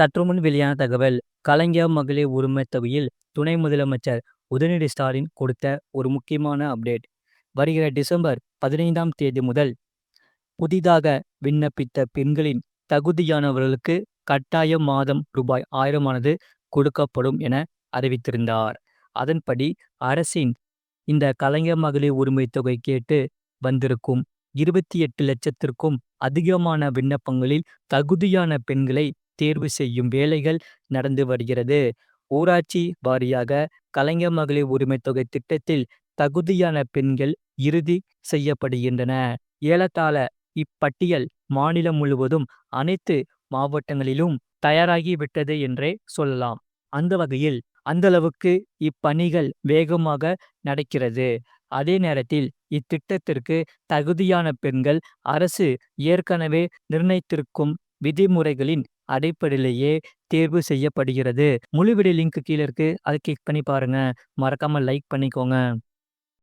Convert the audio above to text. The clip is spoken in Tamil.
சற்றுமுன் வெளியான தகவல் கலைஞர் மகளிர் உரிமை தொகையில் துணை முதலமைச்சர் உதயநிதி ஸ்டாலின் கொடுத்த ஒரு முக்கியமான அப்டேட். வருகிற டிசம்பர் பதினைந்தாம் தேதி முதல் புதிதாக விண்ணப்பித்த பெண்களின் தகுதியானவர்களுக்கு கட்டாயம் மாதம் ரூபாய் ஆயிரமானது கொடுக்கப்படும் என அறிவித்திருந்தார். அதன்படி அரசின் இந்த கலைஞர் மகளிர் உரிமை தொகை கேட்டு வந்திருக்கும் இருபத்தி எட்டு லட்சத்திற்கும் அதிகமான விண்ணப்பங்களில் தகுதியான பெண்களை தேர்வு செய்யும் வேலைகள் நடந்து வருகிறது. ஊராட்சி வாரியாக கலைஞர் மகளிர் உரிமை தொகை திட்டத்தில் தகுதியான பெண்கள் இறுதி செய்யப்படுகின்றன. ஏலத்தாழ இப்பட்டியல் மாநிலம் முழுவதும் அனைத்து மாவட்டங்களிலும் தயாராகிவிட்டது என்றே சொல்லலாம். அந்த வகையில் அந்தளவுக்கு இப்பணிகள் வேகமாக நடக்கிறது. அதே நேரத்தில் இத்திட்டத்திற்கு தகுதியான பெண்கள் அரசு ஏற்கனவே நிர்ணயித்திருக்கும் விதிமுறைகளின் அடிப்படையிலேயே தேர்வு செய்யப்படுகிறது. முழு வீடியோ லிங்க் கீழே இருக்கு. அதை கிளிக் பண்ணி பாருங்க. மறக்காம லைக் பண்ணிக்கோங்க.